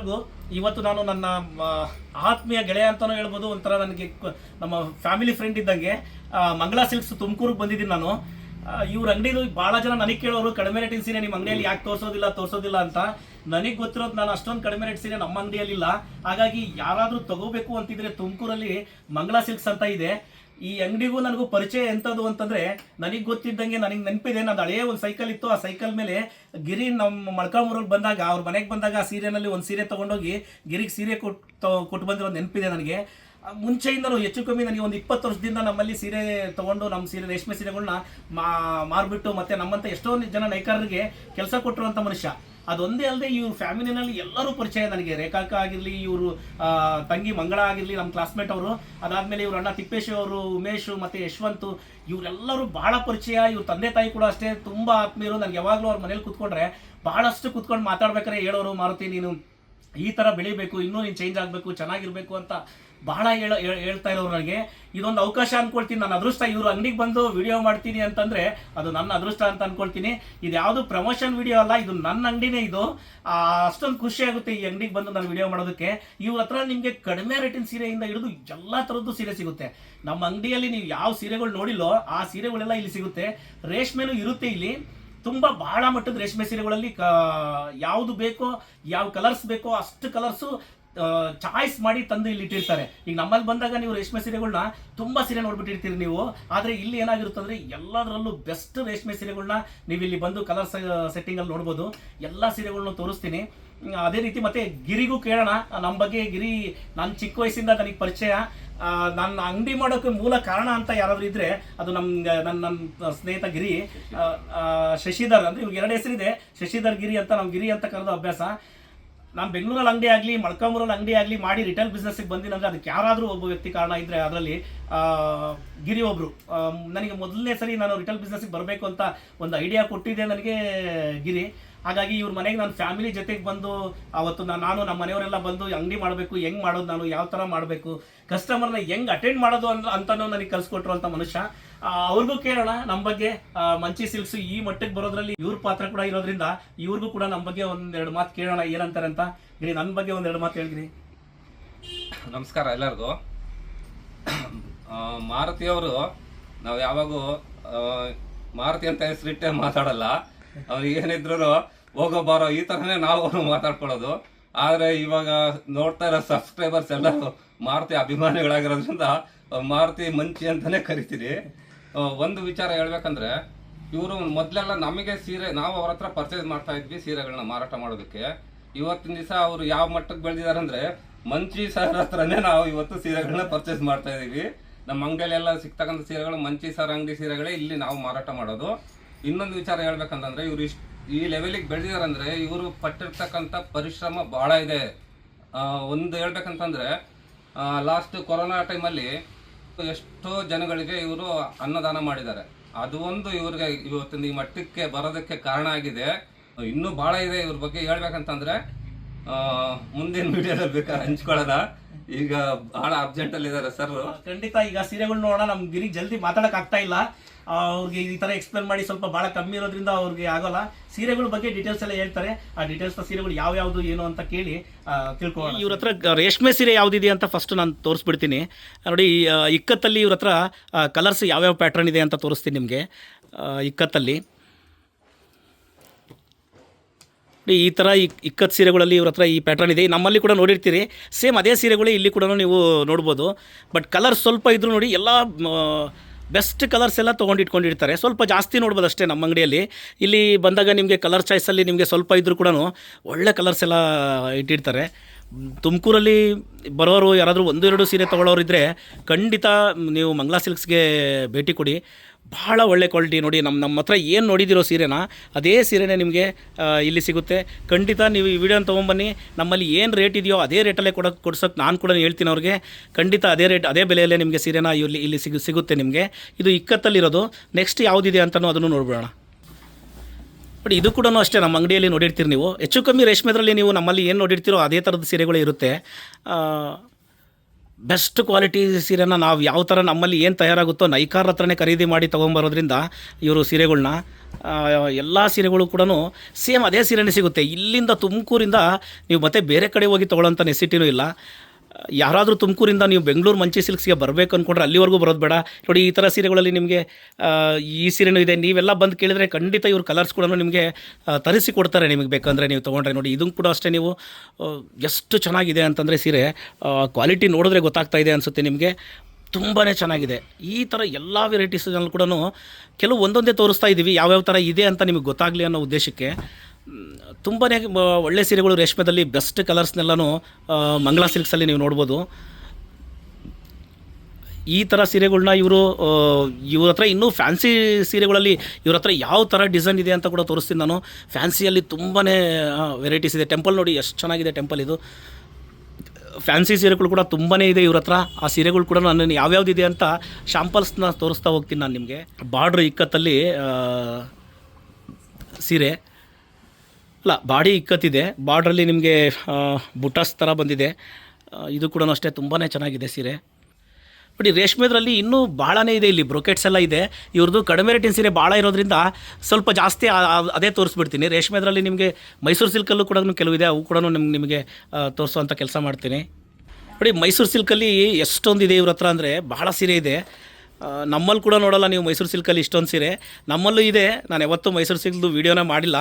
ಎಲ್ಲರಿಗೂ ಇವತ್ತು ನಾನು ನನ್ನ ಆತ್ಮೀಯ ಗೆಳೆಯ ಅಂತಾನೂ ಹೇಳ್ಬೋದು, ಒಂಥರ ನನಗೆ ನಮ್ಮ ಫ್ಯಾಮಿಲಿ ಫ್ರೆಂಡ್ ಇದ್ದಂಗೆ ಮಂಗಳಾ ಸಿಲ್ಕ್ಸ್ ತುಮಕೂರಿಗೆ ಬಂದಿದ್ದೀನಿ ನಾನು. ಇವ್ರ ಅಂಗಡಿದು ಭಾಳ ಜನ ನನಗೆ ಕೇಳೋರು, ಕಡಿಮೆ ರೇಟಿನ ಸೀರೆ ನಿಮ್ಮ ಅಂಗಡಿಯಲ್ಲಿ ಯಾಕೆ ತೋರಿಸೋದಿಲ್ಲ ತೋರಿಸೋದಿಲ್ಲ ಅಂತ. ನನಗೆ ಗೊತ್ತಿರೋದು ನಾನು ಅಷ್ಟೊಂದು ಕಡಿಮೆ ರೇಟ್ ಸೀರೆ ನಮ್ಮ ಅಂಗಡಿಯಲ್ಲಿಲ್ಲ. ಹಾಗಾಗಿ ಯಾರಾದರೂ ತಗೋಬೇಕು ಅಂತಿದ್ರೆ ತುಮಕೂರಲ್ಲಿ ಮಂಗಳಾ ಸಿಲ್ಕ್ಸ್ ಅಂತ ಇದೆ. ಈ ಅಂಗಡಿಗೂ ನನಗೂ ಪರಿಚಯ ಎಂಥದ್ದು ಅಂತಂದ್ರೆ ನನಗೆ ಗೊತ್ತಿದ್ದಂಗೆ ನನಗೆ ನೆನಪಿದೆ. ನಾನು ಹಳೆಯ ಒಂದು ಸೈಕಲ್ ಇತ್ತು. ಆ ಸೈಕಲ್ ಮೇಲೆ ಗಿರಿ ನಮ್ಮ ಮಳ್ಕಾಮೂರಲ್ಲಿ ಬಂದಾಗ, ಅವ್ರ ಮನೆಗೆ ಬಂದಾಗ ಆ ಸೀರೆನಲ್ಲಿ ಒಂದು ಸೀರೆ ತೊಗೊಂಡೋಗಿ ಗಿರಿಗೆ ಸೀರೆ ಕೊಟ್ಟು ಕೊಟ್ಟು ಬಂದಿರೋದು ನೆನಪಿದೆ ನನಗೆ. ಮುಂಚೆಯಿಂದಲೂ ಹೆಚ್ಚು ಕಮ್ಮಿ ನನಗೆ ಒಂದು ಇಪ್ಪತ್ತು ವರ್ಷದಿಂದ ನಮ್ಮಲ್ಲಿ ಸೀರೆ ತೊಗೊಂಡು ನಮ್ಮ ಸೀರೆ, ರೇಷ್ಮೆ ಸೀರೆಗಳನ್ನ ಮಾರ್ಬಿಟ್ಟು ಮತ್ತೆ ನಮ್ಮಂತ ಎಷ್ಟೊಂದು ಜನ ನೈಕಾರರಿಗೆ ಕೆಲಸ ಕೊಟ್ಟಿರುವಂಥ ಮನುಷ್ಯ. ಅದೊಂದೇ ಅಲ್ಲದೆ ಇವ್ರ ಫ್ಯಾಮಿಲಿನಲ್ಲಿ ಎಲ್ಲರೂ ಪರಿಚಯ ನನಗೆ. ರೇಖಾಕ ಆಗಿರಲಿ, ಇವರು ತಂಗಿ ಮಂಗಳ ಆಗಿರಲಿ ನಮ್ಮ ಕ್ಲಾಸ್ಮೇಟ್ ಅವರು. ಅದಾದಮೇಲೆ ಇವ್ರ ಅಣ್ಣ ತಿಪ್ಪೇಶ್ ಅವರು, ಉಮೇಶ್, ಮತ್ತು ಯಶವಂತ್. ಇವರೆಲ್ಲರೂ ಬಹಳ ಪರಿಚಯ. ಇವ್ರ ತಂದೆ ತಾಯಿ ಕೂಡ ಅಷ್ಟೇ. ತುಂಬ ಆತ್ಮೀಯರು. ನನಗೆ ಯಾವಾಗಲೂ ಅವ್ರ ಮನೇಲಿ ಕೂತ್ಕೊಂಡ್ರೆ ಬಹಳಷ್ಟು ಕೂತ್ಕೊಂಡು ಮಾತಾಡ್ಬೇಕಾದ್ರೆ ಹೇಳೋರು, ಮಾರುತಿ, ನೀನು ಈ ಥರ ಬೆಳಿಬೇಕು, ಇನ್ನೂ ನೀನು ಚೇಂಜ್ ಆಗಬೇಕು, ಚೆನ್ನಾಗಿರ್ಬೇಕು ಅಂತ ಬಹಳ ಹೇಳ ಹೇಳ್ತಾ ಇರೋರು ನನಗೆ, ಇದೊಂದು ಅವಕಾಶ ಅನ್ಕೊಳ್ತೀನಿ, ನನ್ನ ಅದೃಷ್ಟ, ಇವರು ಅಂಗಡಿಗೆ ಬಂದು ವಿಡಿಯೋ ಮಾಡ್ತೀನಿ ಅಂತಂದ್ರೆ ಅದು ನನ್ನ ಅದೃಷ್ಟ ಅಂತ ಅನ್ಕೊಳ್ತೀನಿ. ಇದು ಯಾವುದು ಪ್ರಮೋಷನ್ ವಿಡಿಯೋ ಅಲ್ಲ, ಇದು ನನ್ನ ಅಂಗಡಿನೇ ಇದು. ಅಷ್ಟೊಂದು ಖುಷಿ ಆಗುತ್ತೆ ಈ ಅಂಗಡಿಗೆ ಬಂದು ನಾನು ವಿಡಿಯೋ ಮಾಡೋದಕ್ಕೆ. ಇವ್ರ ಹತ್ರ ನಿಮಗೆ ಕಡಿಮೆ ರೇಟಿನ ಸೀರೆಯಿಂದ ಹಿಡಿದು ಎಲ್ಲ ಥರದ್ದು ಸೀರೆ ಸಿಗುತ್ತೆ. ನಮ್ಮ ಅಂಗಡಿಯಲ್ಲಿ ನೀವು ಯಾವ ಸೀರೆಗಳು ನೋಡಿಲ್ಲೋ, ಆ ಸೀರೆಗಳೆಲ್ಲ ಇಲ್ಲಿ ಸಿಗುತ್ತೆ. ರೇಷ್ಮೆನೂ ಇರುತ್ತೆ ಇಲ್ಲಿ. ತುಂಬ ಬಹಳ ಮಟ್ಟದ ರೇಷ್ಮೆ ಸೀರೆಗಳಲ್ಲಿ ಯಾವುದು ಬೇಕೋ, ಯಾವ ಕಲರ್ಸ್ ಬೇಕೋ ಅಷ್ಟು ಕಲರ್ಸು ಚಾಯ್ಸ್ ಮಾಡಿ ತಂದು ಇಲ್ಲಿ ಇಟ್ಟಿರ್ತಾರೆ. ಈಗ ನಮ್ಮಲ್ಲಿ ಬಂದಾಗ ನೀವು ರೇಷ್ಮೆ ಸೀರೆಗಳನ್ನ ತುಂಬಾ ಸೀರೆ ನೋಡ್ಬಿಟ್ಟಿರ್ತೀರಿ ನೀವು. ಆದರೆ ಇಲ್ಲಿ ಏನಾಗಿರುತ್ತೆ ಅಂದ್ರೆ ಎಲ್ಲದರಲ್ಲೂ ಬೆಸ್ಟ್ ರೇಷ್ಮೆ ಸೀರೆಗಳನ್ನ ನೀವು ಇಲ್ಲಿ ಬಂದು ಕಲರ್ ಸೆಟ್ಟಿಂಗ್ ಅಲ್ಲಿ ನೋಡ್ಬೋದು. ಎಲ್ಲ ಸೀರೆಗಳನ್ನ ತೋರಿಸ್ತೀನಿ. ಅದೇ ರೀತಿ ಮತ್ತೆ ಗಿರಿಗೂ ಕೇಳೋಣ. ನಮ್ಮ ಬಗ್ಗೆ ಗಿರಿ ನನ್ನ ಚಿಕ್ಕ ವಯಸ್ಸಿಂದ ನನಗೆ ಪರಿಚಯ. ನನ್ನ ಅಂಗಡಿ ಮಾಡೋಕೆ ಮೂಲ ಕಾರಣ ಅಂತ ಯಾರಾದರೂ ಇದ್ರೆ ಅದು ನಮ್ ನನ್ನ ನನ್ನ ಸ್ನೇಹಿತ ಗಿರಿ. ಶಶಿಧರ್ ಅಂದರೆ ಇವ್ರಿಗೆ ಎರಡು ಹೆಸರಿದೆ. ಶಶಿಧರ್ ಗಿರಿ ಅಂತ ನಾವು ಗಿರಿ ಅಂತ ಕರೆದೋ ಅಭ್ಯಾಸ. ನಾನು ಬೆಂಗಳೂರಲ್ಲಿ ಅಂಗಡಿ ಆಗಲಿ ಮಳ್ಕಾಮೂರಲ್ಲಿ ಅಂಗಡಿ ಆಗಲಿ ಮಾಡಿ ರಿಟೇಲ್ ಬಿಸ್ನೆಸ್ಗೆ ಬಂದಿನಂದ್ರೆ ಅದಕ್ಕೆ ಯಾರಾದರೂ ಒಬ್ಬ ವ್ಯಕ್ತಿ ಕಾರಣ ಇದ್ದರೆ ಅದರಲ್ಲಿ ಗಿರಿ ಒಬ್ಬರು ನನಗೆ ಮೊದಲನೇ ಸರಿ ನಾನು ರಿಟೇಲ್ ಬಿಸ್ನೆಸ್ಗೆ ಬರಬೇಕು ಅಂತ ಒಂದು ಐಡಿಯಾ ಕೊಟ್ಟಿದ್ದೆ ನನಗೆ ಗಿರಿ. ಹಾಗಾಗಿ ಇವ್ರ ಮನೆಗೆ ನಾನು ಫ್ಯಾಮಿಲಿ ಜೊತೆಗೆ ಬಂದು, ಅವತ್ತು ನಾನು ನಮ್ಮ ಮನೆಯವರೆಲ್ಲ ಬಂದು ಅಂಗಡಿ ಮಾಡಬೇಕು, ಹೆಂಗೆ ಮಾಡೋದು ನಾನು, ಯಾವ ಥರ ಮಾಡಬೇಕು ಕಸ್ಟಮರ್ನ ಹೆಂಗ್ ಅಟೆಂಡ್ ಮಾಡೋದು ಅಂತ ಅಂತನೂ ನನಗೆ ಕಲಿಸ್ಕೊಟ್ರು ಅಂತ ಮನುಷ್ಯ. ಅವ್ರಿಗೂ ಕೇಳೋಣ ನಮ್ಮ ಬಗ್ಗೆ ಮಂಚಿ ಸಿಲ್ಕ್ಸ್ ಈ ಮಟ್ಟಕ್ಕೆ ಬರೋದ್ರಲ್ಲಿ ಇವ್ರ ಪಾತ್ರ ಕೂಡ ಇರೋದ್ರಿಂದ ಇವ್ರಿಗೂ ಕೂಡ ನಮ್ಮ ಬಗ್ಗೆ ಒಂದೆರಡು ಮಾತು ಕೇಳೋಣ, ಏನಂತಾರೆ ಅಂತ ಗಿರಿ ನನ್ನ ಬಗ್ಗೆ ಒಂದೆರಡು ಮಾತು ಹೇಳಿದ್ರಿ ನಮಸ್ಕಾರ ಎಲ್ಲರಿಗೂ. ಮಾರುತಿಯವರು ನಾವು ಯಾವಾಗೂ ಮಾರುತಿ ಅಂತ ಹೆಸರಿಟ್ಟೆ ಮಾತಾಡಲ್ಲ. ಏನಿದ್ರು ಹೋಗೋ ಬಾರೋ, ಈ ತರನೇ ನಾವು ಮಾತಾಡ್ಕೊಳ್ಳೋದು. ಆದ್ರೆ ಇವಾಗ ನೋಡ್ತಾ ಇರೋ ಸಬ್ಸ್ಕ್ರೈಬರ್ಸ್ ಎಲ್ಲ ಮಾರುತಿ ಅಭಿಮಾನಿಗಳಾಗಿರೋದ್ರಿಂದ, ಮಾರುತಿ ಮಂಚಿ ಅಂತಾನೆ ಕರಿತೀರಿ. ಒಂದು ವಿಚಾರ ಹೇಳ್ಬೇಕಂದ್ರೆ, ಇವರು ಮೊದಲೆಲ್ಲ ನಮಗೆ ಸೀರೆ, ನಾವು ಅವ್ರ ಹತ್ರ ಪರ್ಚೇಸ್ ಮಾಡ್ತಾ ಇದ್ವಿ ಸೀರೆಗಳನ್ನ ಮಾರಾಟ ಮಾಡೋದಕ್ಕೆ. ಇವತ್ತಿನ ದಿವಸ ಅವರು ಯಾವ ಮಟ್ಟಕ್ಕೆ ಬೆಳೆದಿದ್ದಾರೆ ಅಂದ್ರೆ ಮಂಚಿ ಸರ್ ಹತ್ರನೇ ನಾವು ಇವತ್ತು ಸೀರೆಗಳನ್ನ ಪರ್ಚೇಸ್ ಮಾಡ್ತಾ ಇದೀವಿ. ನಮ್ಮ ಅಂಗಡಿಯಲ್ಲೆಲ್ಲ ಸಿಗ್ತಕ್ಕಂಥ ಸೀರೆಗಳು, ಮಂಚಿ ಸರ್ ಅಂಗಡಿ ಸೀರೆಗಳೇ ಇಲ್ಲಿ ನಾವು ಮಾರಾಟ ಮಾಡೋದು. ಇನ್ನೊಂದು ವಿಚಾರ ಹೇಳ್ಬೇಕಂತಂದ್ರೆ ಇವ್ರು ಇಷ್ಟು ಈ ಲೆವೆಲಿಗೆ ಬೆಳೆದಿದಾರಂದ್ರೆ ಇವರು ಪಟ್ಟಿರ್ತಕ್ಕಂಥ ಪರಿಶ್ರಮ ಬಹಳ ಇದೆ. ಒಂದು ಹೇಳ್ಬೇಕಂತಂದ್ರೆ ಲಾಸ್ಟ್ ಕೊರೋನಾ ಟೈಮಲ್ಲಿ ಎಷ್ಟೋ ಜನಗಳಿಗೆ ಇವರು ಅನ್ನದಾನ ಮಾಡಿದ್ದಾರೆ. ಅದು ಒಂದು ಇವ್ರಿಗೆ ಇವತ್ತಿನ ಈ ಮಟ್ಟಕ್ಕೆ ಬರೋದಕ್ಕೆ ಕಾರಣ ಆಗಿದೆ. ಇನ್ನೂ ಭಾಳ ಇದೆ ಇವ್ರ ಬಗ್ಗೆ ಹೇಳ್ಬೇಕಂತಂದ್ರೆ ಮುಂದಿನ ವಿಡಿಯೋದಲ್ಲಿ ಬೇಕಾದ್ರೆ ಹಂಚ್ಕೊಳ್ಳೋಣ. ಈಗ ಬಹಳ ಅರ್ಜೆಂಟ್ ಅಲ್ಲಿ ಇದಾರೆ ಸರ್ ಖಂಡಿತ ಈಗ ಸೀರೆಗಳು ನೋಡೋಣ. ನಮ್ ಗಿರಿ ಜಲ್ದಿ ಮಾತಾಡಕ್ ಆಗ್ತಾ ಇಲ್ಲ. ಅವ್ರಿಗೆ ಈ ತರ ಎಕ್ಸ್ಪ್ಲೇನ್ ಮಾಡಿ ಸ್ವಲ್ಪ ಬಹಳ ಕಮ್ಮಿ ಇರೋದ್ರಿಂದ ಅವ್ರಿಗೆ ಆಗೋಲ್ಲ. ಸೀರೆಗಳ ಬಗ್ಗೆ ಡೀಟೇಲ್ಸ್ ಎಲ್ಲ ಹೇಳ್ತಾರೆ. ಆ ಡೀಟೇಲ್ಸ್ ಸೀರೆಗಳು ಯಾವ ಯಾವ್ದು ಏನು ಅಂತ ಕೇಳಿ ತಿಳ್ಕೊಂಡು ತಿಳ್ಕೊಳ್ಳೋಣ. ಇವ್ರ ಹತ್ರ ರೇಷ್ಮೆ ಸೀರೆ ಯಾವ್ದಿದೆ ಅಂತ ಫಸ್ಟ್ ನಾನು ತೋರಿಸ್ಬಿಡ್ತೀನಿ. ನೋಡಿ ಇಕ್ಕತ್ತಲ್ಲಿ ಇವ್ರ ಹತ್ರ ಕಲರ್ಸ್ ಯಾವ್ಯಾವ ಪ್ಯಾಟರ್ನ್ ಇದೆ ಅಂತ ತೋರಿಸ್ತೀನಿ ನಿಮಗೆ. ಇಕ್ಕತ್ತಲ್ಲಿ ನೋಡಿ, ಈ ಥರ ಈ ಇಕ್ಕತ್ ಸೀರೆಗಳಲ್ಲಿ ಇವ್ರ ಹತ್ರ ಈ ಪ್ಯಾಟರ್ನ್ ಇದೆ. ನಮ್ಮಲ್ಲಿ ಕೂಡ ನೋಡಿರ್ತೀರಿ. ಸೇಮ್ ಅದೇ ಸೀರೆಗಳೇ ಇಲ್ಲಿ ಕೂಡ ನೀವು ನೋಡ್ಬೋದು. ಬಟ್ ಕಲರ್ ಸ್ವಲ್ಪ ಇದ್ರೂ ನೋಡಿ ಎಲ್ಲ ಬೆಸ್ಟ್ ಕಲರ್ಸ್ ಎಲ್ಲ ತೊಗೊಂಡಿಟ್ಕೊಂಡಿರ್ತಾರೆ ಸ್ವಲ್ಪ ಜಾಸ್ತಿ ನೋಡ್ಬೋದು ಅಷ್ಟೇ ನಮ್ಮ ಅಂಗಡಿಯಲ್ಲಿ. ಇಲ್ಲಿ ಬಂದಾಗ ನಿಮಗೆ ಕಲರ್ ಚಾಯ್ಸಲ್ಲಿ ನಿಮಗೆ ಸ್ವಲ್ಪ ಇದ್ರೂ ಕೂಡ ಒಳ್ಳೆ ಕಲರ್ಸ್ ಎಲ್ಲ ಇಟ್ಟಿರ್ತಾರೆ. ತುಮಕೂರಲ್ಲಿ ಬರೋರು ಯಾರಾದರೂ ಒಂದು ಎರಡು ಸೀರೆ ತೊಗೊಳೋರಿದ್ದರೆ ಖಂಡಿತ ನೀವು ಮಂಗ್ಲಾ ಸಿಲ್ಕ್ಸ್ಗೆ ಭೇಟಿ ಕೊಡಿ. ಭಾಳ ಒಳ್ಳೆ ಕ್ವಾಲಿಟಿ ನೋಡಿ ನಮ್ಮ ನಮ್ಮ ಹತ್ರ ಏನು ನೋಡಿದಿರೋ ಸೀರೆನ, ಅದೇ ಸೀರೆನೇ ನಿಮಗೆ ಇಲ್ಲಿ ಸಿಗುತ್ತೆ. ಖಂಡಿತ ನೀವು ಈ ವಿಡಿಯೋನ ತೊಗೊಂಬನ್ನಿ. ನಮ್ಮಲ್ಲಿ ಏನು ರೇಟ್ ಇದೆಯೋ ಅದೇ ರೇಟಲ್ಲೇ ಕೊಡೋ ಕೊಡ್ಸೋಕ್ಕೆ ನಾನು ಕೂಡ ಹೇಳ್ತೀನಿ ಅವ್ರಿಗೆ. ಖಂಡಿತ ಅದೇ ರೇಟ್ ಅದೇ ಬೆಲೆಯಲ್ಲೇ ನಿಮಗೆ ಸೀರೆನ ಇಲ್ಲಿ ಇಲ್ಲಿ ಸಿಗು, ಸಿಗುತ್ತೆ ನಿಮಗೆ. ಇದು ಇಕ್ಕತ್ತಲ್ಲಿರೋದು. ನೆಕ್ಸ್ಟ್ ಯಾವುದಿದೆ ಅಂತಲೂ ಅದನ್ನು ನೋಡ್ಬಿಡೋಣ. ಬಟ್ ಇದು ಕೂಡ ಅಷ್ಟೇ, ನಮ್ಮ ಅಂಗಡಿಯಲ್ಲಿ ನೋಡಿರ್ತೀರಿ ನೀವು. ಹೆಚ್ಚು ಕಮ್ಮಿ ರೇಷ್ಮೆದ್ರಲ್ಲಿ ನೀವು ನಮ್ಮಲ್ಲಿ ಏನು ನೋಡಿರ್ತೀರೋ ಅದೇ ಥರದ ಸೀರೆಗಳು ಇರುತ್ತೆ. ಬೆಸ್ಟ್ ಕ್ವಾಲಿಟಿ ಸೀರೆನ ನಾವು ಯಾವ ಥರ ನಮ್ಮಲ್ಲಿ ಏನು ತಯಾರಾಗುತ್ತೋ ನೈಕಾರ್ ಹತ್ರನೇ ಖರೀದಿ ಮಾಡಿ ತೊಗೊಂಬರೋದ್ರಿಂದ ಇವರು ಸೀರೆಗಳನ್ನ ಎಲ್ಲ ಸೀರೆಗಳು ಕೂಡ ಸೇಮ್ ಅದೇ ಸೀರೆನೇ ಸಿಗುತ್ತೆ. ಇಲ್ಲಿಂದ ತುಮಕೂರಿಂದ ನೀವು ಮತ್ತೆ ಬೇರೆ ಕಡೆ ಹೋಗಿ ತೊಗೊಳ್ಳೋಂಥ ನೆಸಿಟಿನೂ ಇಲ್ಲ. ಯಾರಾದರೂ ತುಮಕೂರಿಂದ ನೀವು ಬೆಂಗಳೂರು ಮಂಚಿ ಸಿಲ್ಕ್ಸ್ಗೆ ಬರಬೇಕು ಅಂದ್ಕೊಂಡ್ರೆ ಅಲ್ಲಿವರೆಗೂ ಬರೋದು ಬೇಡ. ನೋಡಿ, ಈ ಥರ ಸೀರೆಗಳಲ್ಲಿ ನಿಮಗೆ ಈ ಸೀರೆನೂ ಇದೆ. ನೀವೆಲ್ಲ ಬಂದು ಕೇಳಿದರೆ ಖಂಡಿತ ಇವ್ರ ಕಲರ್ಸ್ ಕೂಡ ನಿಮಗೆ ತರಿಸಿ ಕೊಡ್ತಾರೆ ನಿಮಗೆ ಬೇಕಂದರೆ ನೀವು ತೊಗೊಂಡ್ರೆ. ನೋಡಿ, ಇದನ್ನು ಕೂಡ ಅಷ್ಟೇ ನೀವು ಎಷ್ಟು ಚೆನ್ನಾಗಿದೆ ಅಂತಂದರೆ ಸೀರೆ ಕ್ವಾಲಿಟಿ ನೋಡಿದ್ರೆ ಗೊತ್ತಾಗ್ತಾ ಇದೆ ಅನಿಸುತ್ತೆ ನಿಮಗೆ. ತುಂಬಾ ಚೆನ್ನಾಗಿದೆ. ಈ ಥರ ಎಲ್ಲ ವೆರೈಟೀಸ್ನಲ್ಲಿ ಕೂಡ ಕೆಲವು ಒಂದೊಂದೇ ತೋರಿಸ್ತಾ ಇದ್ದೀವಿ ಯಾವ್ಯಾವ ಥರ ಇದೆ ಅಂತ ನಿಮಗೆ ಗೊತ್ತಾಗಲಿ ಅನ್ನೋ ಉದ್ದೇಶಕ್ಕೆ. ತುಂಬಾ ಒಳ್ಳೆ ಸೀರೆಗಳು ರೇಷ್ಮೆದಲ್ಲಿ ಬೆಸ್ಟ್ ಕಲರ್ಸ್ನೆಲ್ಲನೂ ಮಂಗಳಾ ಸಿಲ್ಕ್ಸಲ್ಲಿ ನೀವು ನೋಡ್ಬೋದು. ಈ ಥರ ಸೀರೆಗಳನ್ನ ಇವರು ಇವ್ರ ಹತ್ರ ಇನ್ನೂ ಫ್ಯಾನ್ಸಿ ಸೀರೆಗಳಲ್ಲಿ ಇವ್ರ ಹತ್ರ ಯಾವ ಥರ ಡಿಸೈನ್ ಇದೆ ಅಂತ ಕೂಡ ತೋರಿಸ್ತೀನಿ ನಾನು. ಫ್ಯಾನ್ಸಿಯಲ್ಲಿ ತುಂಬಾ ವೆರೈಟೀಸ್ ಇದೆ. ಟೆಂಪಲ್ ನೋಡಿ ಎಷ್ಟು ಚೆನ್ನಾಗಿದೆ ಟೆಂಪಲ್ ಇದು. ಫ್ಯಾನ್ಸಿ ಸೀರೆಗಳು ಕೂಡ ತುಂಬಾ ಇದೆ ಇವ್ರ ಹತ್ರ. ಆ ಸೀರೆಗಳು ಕೂಡ ನಾನು ಯಾವ್ಯಾವ್ದಿದೆ ಅಂತ ಶಾಂಪಲ್ಸ್ನ ತೋರಿಸ್ತಾ ಹೋಗ್ತೀನಿ ನಾನು ನಿಮಗೆ. ಬಾರ್ಡ್ರ್ ಇಕ್ಕತ್ತಲ್ಲಿ ಸೀರೆ. ಅಲ್ಲ, ಬಾಡಿ ಇಕ್ಕತ್ತಿದೆ. ಬಾರ್ಡ್ರಲ್ಲಿ ನಿಮಗೆ ಬುಟಾಸ್ ಥರ ಬಂದಿದೆ. ಇದು ಕೂಡ ಅಷ್ಟೇ ತುಂಬಾ ಚೆನ್ನಾಗಿದೆ ಸೀರೆ. ನೋಡಿ, ರೇಷ್ಮೆದ್ರಲ್ಲಿ ಇನ್ನೂ ಭಾಳನೇ ಇದೆ ಇಲ್ಲಿ. ಬ್ರೋಕೆಟ್ಸ್ ಎಲ್ಲ ಇದೆ. ಇವ್ರದ್ದು ಕಡಿಮೆ ರೇಟಿನ ಸೀರೆ ಭಾಳ ಇರೋದ್ರಿಂದ ಸ್ವಲ್ಪ ಜಾಸ್ತಿ ಅದೇ ತೋರಿಸ್ಬಿಡ್ತೀನಿ. ರೇಷ್ಮೆದ್ರಲ್ಲಿ ನಿಮಗೆ ಮೈಸೂರು ಸಿಲ್ಕಲ್ಲೂ ಕೂಡ ಕೆಲವಿದೆ ಅವು ಕೂಡ ನಿಮ್ಗೆ ನಿಮಗೆ ತೋರಿಸುವಂಥ ಕೆಲಸ ಮಾಡ್ತೀನಿ. ನೋಡಿ, ಮೈಸೂರು ಸಿಲ್ಕಲ್ಲಿ ಎಷ್ಟೊಂದಿದೆ ಇವ್ರ ಹತ್ರ ಅಂದರೆ ಬಹಳ ಸೀರೆ ಇದೆ. ನಮ್ಮಲ್ಲಿ ಕೂಡ ನೋಡಲ್ಲ ನೀವು ಮೈಸೂರು ಸಿಲ್ಕಲ್ಲಿ ಇಷ್ಟೊಂದು ಸೀರೆ. ನಮ್ಮಲ್ಲೂ ಇದೆ. ನಾನು ಯಾವತ್ತೂ ಮೈಸೂರು ಸಿಲ್ಕ್ದು ವೀಡಿಯೋನ ಮಾಡಿಲ್ಲ.